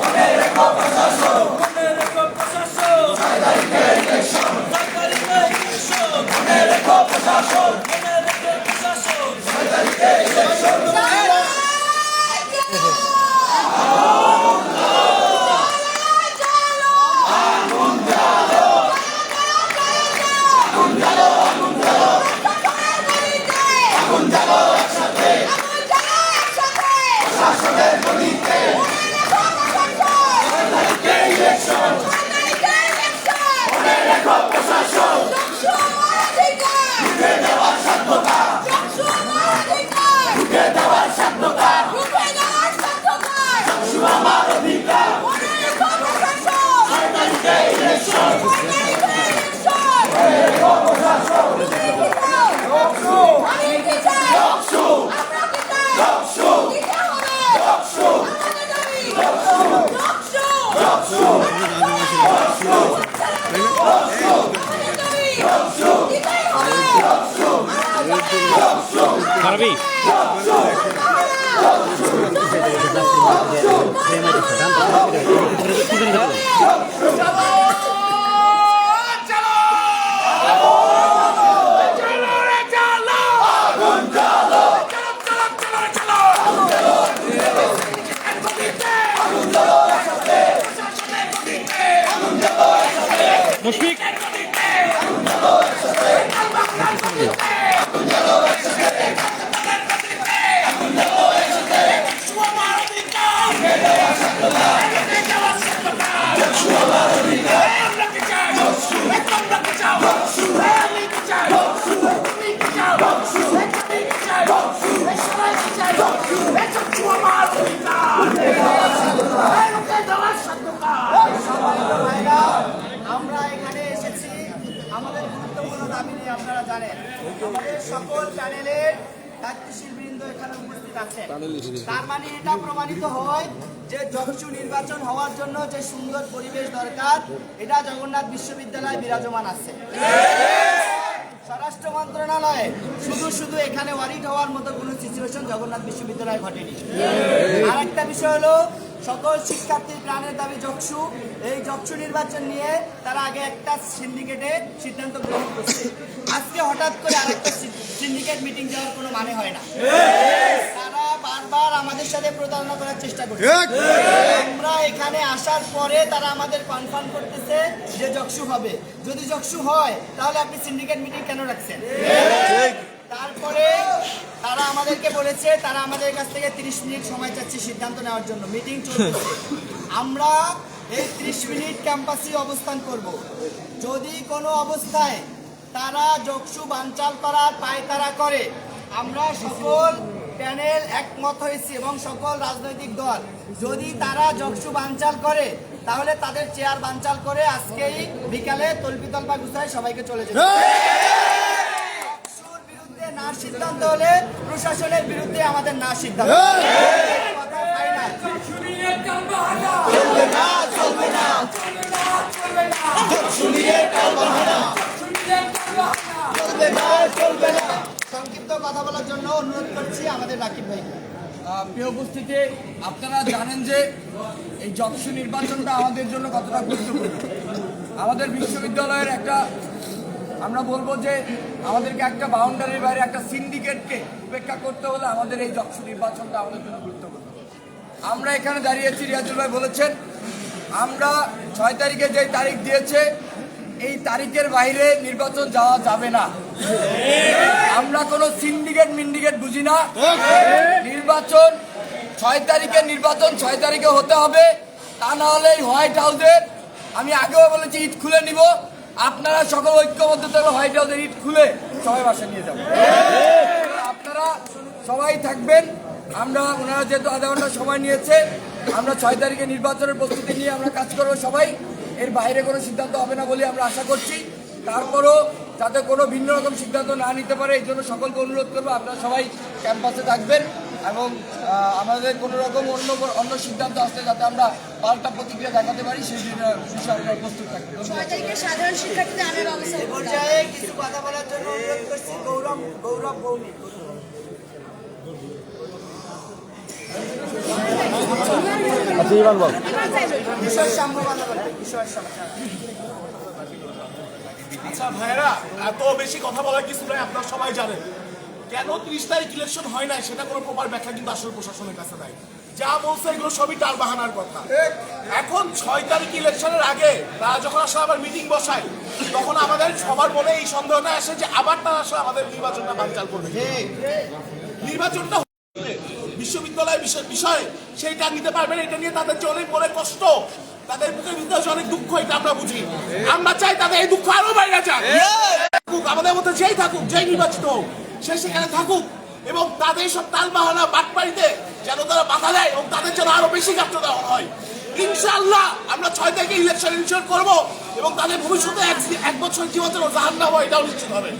মনে রেখো প্রশাসন খারাপি জানেন। আমাদের সকল দায়িত্বশীল এখানে উপস্থিত আছে তার মানে এটা প্রমাণিত হয় যে নির্বাচন হওয়ার জন্য যে সুন্দর পরিবেশ দরকার এটা জগন্নাথ বিশ্ববিদ্যালয়ে বিরাজমান আছে। স্বরাষ্ট্র মন্ত্রণালয়ে শুধু শুধু এখানে ওয়ারিড হওয়ার মতো কোনো সিচুয়েশন জগন্নাথ বিশ্ববিদ্যালয়ে ঘটেনি। আর একটা বিষয় হলো সকল শিক্ষার্থীর প্রাণের দাবি যক্ষু এই যক্ষু নির্বাচন নিয়ে তারা আগে একটা সিন্ডিকেটে সিদ্ধান্ত গ্রহণ করছে। আজকে হঠাৎ করে আরেকটা সিন্ডিকেট মিটিং যাওয়ার কোনো মানে হয় না। তারা বারবার আমাদের সাথে প্রতারণা করার চেষ্টা করছে। আমরা এখানে আসার পরে তারা আমাদের কনফার্ম করতেছে যে যক্ষু হবে। যদি যক্ষু হয় তাহলে আপনি সিন্ডিকেট মিটিং কেন রাখছেন? তারপরে তারা আমাদেরকে বলেছে, তারা আমাদের কাছ থেকে 30 মিনিট সময় চাচ্ছে সিদ্ধান্ত নেওয়ার জন্য। মিটিং চলতেছে। আমরা এই 30 মিনিট ক্যাম্পাসে অবস্থান করব। যদি কোনো অবস্থায় তারা যক্ষু বানচাল করার পায়তারা করে, আমরা সকল প্যানেল একমত হয়েছি এবং সকল রাজনৈতিক দল। যদি তারা যক্ষু বানচাল করে, তাহলে তাদের চেয়ার বানচাল করে আজকেই বিকালে তল্পিতল্পা গুছায় সবাইকে চলে যেতে না সিদ্ধান্ত হলে প্রশাসনের বিরুদ্ধে আমাদের না সিদ্ধান্ত সংক্ষিপ্ত কথা বলার জন্য অনুরোধ করছি আমাদের রাকিব ভাইকে আহ, প্রিয় উপস্থিতি আপনারা জানেন যে এই যক্ষু নির্বাচনটা আমাদের জন্য কতটা গুরুত্বপূর্ণ। আমাদের বিশ্ববিদ্যালয়ের একটা আমরা বলব যে আমাদেরকে একটা বাউন্ডারির বাইরে একটা সিন্ডিকেটকে উপেক্ষা করতে হলে আমাদের এই যক্ষু নির্বাচনটা আমাদের জন্য গুরুত্বপূর্ণ। আমরা এখানে দাঁড়িয়েছি, রিয়াজুল ভাই বলেছেন, আমরা ছয় তারিখে যে তারিখ দিয়েছে, এই তারিখের বাইরে নির্বাচন যাওয়া যাবে না। আমরা কোনো সিন্ডিকেট মিন্ডিকেট বুঝি না। নির্বাচন ছয় তারিখে নির্বাচন ছয় তারিখে হতে হবে। তা না হলে হোয়াইট হাউসের আমি আগেও বলেছি, ইট খুলে নিব। আপনারা সকল ঐক্যবদ্ধ থাকলে হোয়াইট হাউসের ইট খুলে সবাই বাসা নিয়ে যাব। আপনারা সবাই থাকবেন। আমরা ওনারা যেহেতু আধা ঘণ্টা সময় নিয়েছে, আমরা ছয় তারিখে নির্বাচনের প্রস্তুতি নিয়ে আমরা কাজ করব সবাই। এর বাইরে কোনো সিদ্ধান্ত হবে না বলে আমরা আশা করছি। তারপরও যাতে কোনো ভিন্ন রকম সিদ্ধান্ত না নিতে পারে, এই জন্য সকলকে অনুরোধ করব, আপনারা সবাই ক্যাম্পাসে থাকবেন। এবং আমাদের কোনো রকম অন্য অন্য সিদ্ধান্ত আসলে যাতে আমরা পাল্টা প্রতিক্রিয়া দেখাতে পারি সেই জন্য- বিষয়ে আপনারা প্রস্তুত তারিখে সাধারণ শিক্ষার্থীদের আনার অবস্থা পর্যায়ে কিছু কথা বলার জন্য অনুরোধ করছি গৌরব গৌরব ভৌমিক। কিশোর শাম্ভ কথা বলবে কিশোর আচ্ছা ভাইরা এত বেশি কথা বলার কিছু নয় আপনারা সবাই জানেন। কেন ত্রিশ তারিখ ইলেকশন হয় নাই সেটা কোনো প্রপার ব্যাখ্যা কিন্তু আসলে প্রশাসনের কাছে নাই। যা বলছে এগুলো সবই টাল বাহানার কথা। এখন ছয় তারিখ ইলেকশনের আগে তারা যখন আসলে আবার মিটিং বসায় তখন আমাদের সবার মনে এই সন্দেহটা আসে যে আবার তারা আসলে আমাদের নির্বাচনটা বানচাল করবে। নির্বাচনটা বিশ্ববিদ্যালয় বিষয় বিষয় সেইটা নিতে পারবেন এটা নিয়ে তাদের যে অনেক মনে কষ্ট তাদের বুকের ভিতরে অনেক দুঃখ এটা আমরা বুঝি। আমরা চাই তাদের এই দুঃখ আরও বাইরে যাক। আমাদের মধ্যে যেই থাকুক যেই নির্বাচিত হোক সে সেখানে থাকুক এবং তাদের সব তাল বাহানা বাটপাড়িতে যেন তারা বাধা দেয় এবং তাদের জন্য আরও বেশি কাটতে দেওয়া হয়। ইনশাআল্লাহ আমরা ছয় তারিখে ইলেকশন ইনশোর করব এবং তাদের ভবিষ্যতে এক এক বছর জীবন যেন জাহান্ন হয় এটাও নিশ্চিত হবে।